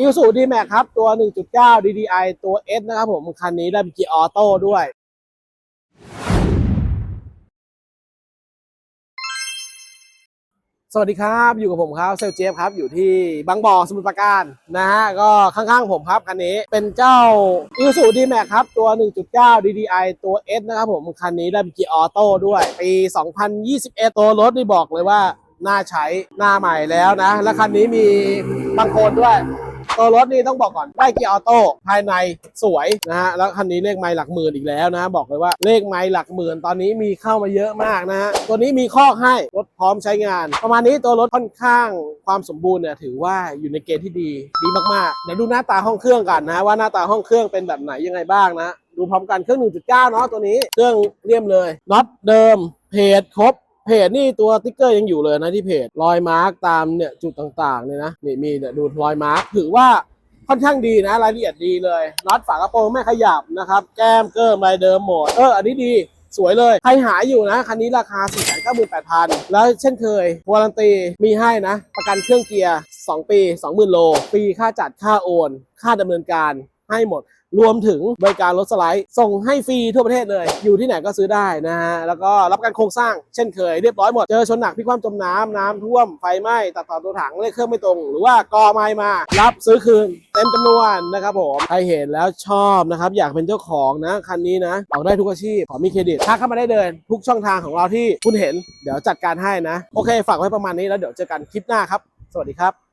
อิวสูดีแม็กครับ ตัว 1.9 DDI ตัว S นะครับผม คันนี้ได้เป็นเกียร์ออโต้ด้วยสวัสดีครับ อยู่กับผมครับเซลเจฟครับ อยู่ที่บางบ่อสมุทรปราการนะฮะก็ข้างๆผมครับ คันนี้เป็นเจ้า i s u d m a x ครับ ตัว 1.9 DDI ตัว S นะครับผม คันนี้ได้เป็นเกียร์ออโต้ด้วย ปี 2021 ตัวรถนี่บอกเลยว่า น่าใช้หน้าใหม่แล้วนะ และคันนี้มีบางโคนด้วย ตัวรถนี่ต้องบอกก่อนได้เกียร์ออโต้ภายในสวยนะฮะแล้วคันนี้เลขไมล์หลักหมื่นอีกแล้วนะบอกเลยว่าเลขไมล์หลักหมื่นตอนนี้มีเข้ามาเยอะมากนะฮะตัวนี้มีคอกให้รถพร้อมใช้งาน ประมาณนี้ตัวรถค่อนข้างความสมบูรณ์เนี่ยถือว่าอยู่ในเกณฑ์ที่ดีดีมากๆเดี๋ยวดูหน้าตาห้องเครื่องกันนะว่าหน้าตาห้องเครื่องเป็นแบบไหนยังไงบ้างนะดูพร้อมกันเครื่อง 1.9 เนาะตัวนี้เครื่องเรียมเลยน็อตเดิมเพจครบ เพจนี่ตัวติ๊กเกอร์ยังอยู่เลยนะที่เพจรอยมาร์กตามเนี่ยจุดต่างๆเนี่ยนะนี่มีเนี่ยดูรอยมาร์กถือว่าค่อนข้างดีนะรายละเอียดดีเลยน็อตฝากระโปรงไม่ขยับนะครับแก้มเกิร์มลายเดิมหมดเอออันนี้ดีสวยเลย ใครหาอยู่นะ คันนี้ราคา 4 9 8 0 0 0 แล้วเช่นเคยวารันตีมีให้นะ ประกันเครื่องเกียร์ 2 ปี 20,000 โล ฟรีค่าจัดค่าโอน ค่าดำเนินการ ให้หมด รวมถึงบริการรถสไลด์ ส่งให้ฟรีทั่วประเทศเลย อยู่ที่ไหนก็ซื้อได้นะฮะ แล้วก็รับกันโครงสร้างเช่นเคยเรียบร้อยหมด เจอชนหนักพิคว่ำจมน้ำน้ำท่วมไฟไหม้ตัดต่อตัวถังเลขเครื่องไม่ตรง หรือว่ากอไม้มา รับซื้อคืนเต็มจำนวนนะครับผมใครเห็นแล้วชอบนะครับอยากเป็นเจ้าของนะคันนี้นะออกได้ทุกอาชีพขอมีเครดิตทักเข้ามาได้เลยทุกช่องทางของเราที่คุณเห็นเดี๋ยวจัดการให้นะ โอเค ฝากไว้ประมาณนี้แล้วเดี๋ยวเจอกันคลิปหน้าครับ สวัสดีครับ